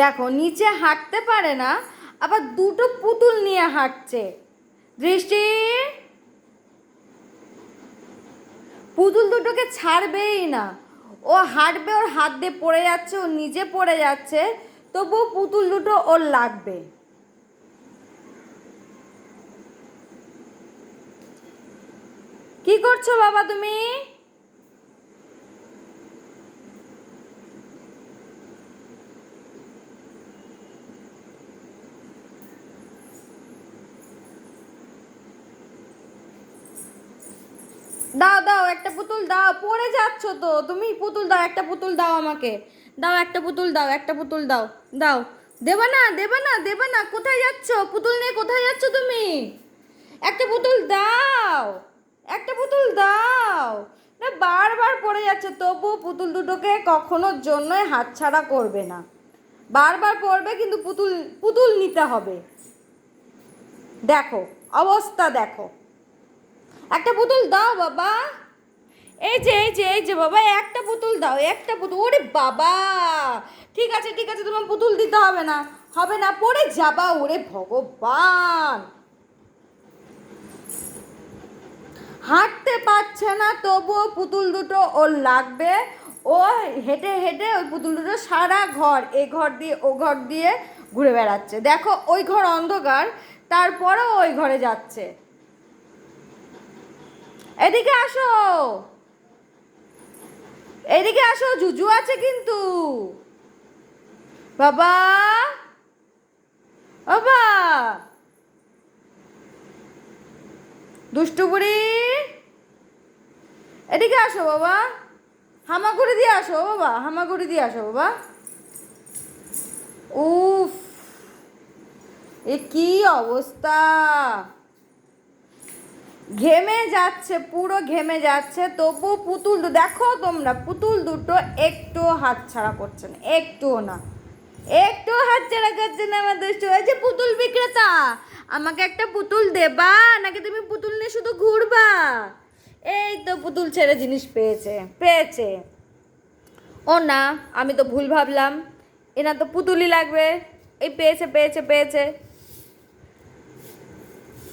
দেখো, নিচে হাঁটতে পারে না, আবার দুটো পুতুল নিয়ে হাঁটছে। দৃষ্টি। পুতুল দুটোকে ছাড়বেই না। ও হাঁটবে, ওর হাত দিয়ে পড়ে যাচ্ছে, ও নিজে পড়ে যাচ্ছে, তবুও পুতুল দুটো ওর লাগবে। কি করছ বাবা তুমি? দাও দাও, একটা পুতুল দাও, পড়ে যাচ্ছ তো। তুমি পুতুল দাও, একটা পুতুল দাও আমাকে। দাও, একটা পুতুল দাও, একটা পুতুল দাও দাও। দেবে না দেবে না দেবে না, কোথায় যাচ্ছ? পুতুল নিয়ে কোথায় যাচ্ছ তুমি? একটা পুতুল দাও, একটা পুতুল দাও। না, বারবার পড়ে যাচ্ছে তবু পুতুল দুটোকে কখনোর জন্যই হাতছাড়া করবে না। বারবার পড়বে, কিন্তু পুতুল পুতুল নিতে হবে। দেখো, অবস্থা দেখো। একটা পুতুল দাও বাবা। এই যে এই যে এই যে বাবা, একটা পুতুল দাও, একটা পুতুল ওরে বাবা। ঠিক আছে ঠিক আছে, তোমার পুতুল দিতে হবে না। হবে না, পড়ে যাবা, ওরে ভগবান। হাঁটতে পারছে না, তবুও পুতুল দুটো ওর লাগবে। ও হেঁটে হেঁটে ওই পুতুল দুটো সারা ঘর, এ ঘর দিয়ে, ও ঘর দিয়ে ঘুরে বেড়াচ্ছে। দেখো, ওই ঘর অন্ধকার, তারপরেও ওই ঘরে যাচ্ছে। এদিকে আসো। এদিকে আসো, জুজু আছে কিন্তু। বাবা। বাবা। দুষ্টু বুড়ি। এদিকে আসো বাবা। হামাগুড়ি দিয়ে আসো বাবা হামাগুড়ি দিয়ে আসো বাবা। উফ, এ কি অবস্থা? ঘেমে যাচ্ছে, পুরো ঘেমে যাচ্ছে। তবু পুতুল দেখো তোমরা, পুতুল দুটো একটু হাত ছাড়া করছে না, একটুও না। একটু হাত ছাড়া করছে না আমার দুষ্টু। যে পুতুল বিক্রেতা, আমাকে একটা পুতুল দেবা, নাকি তুমি পুতুল নিয়ে শুধু ঘুরবা? এই তো পুতুল ছেড়ে জিনিস পেয়েছে পেয়েছে। ও না, আমি তো ভুল ভাবলাম। এনার তো পুতুলই লাগবে। এই পেয়েছে পেয়েছে পেয়েছে।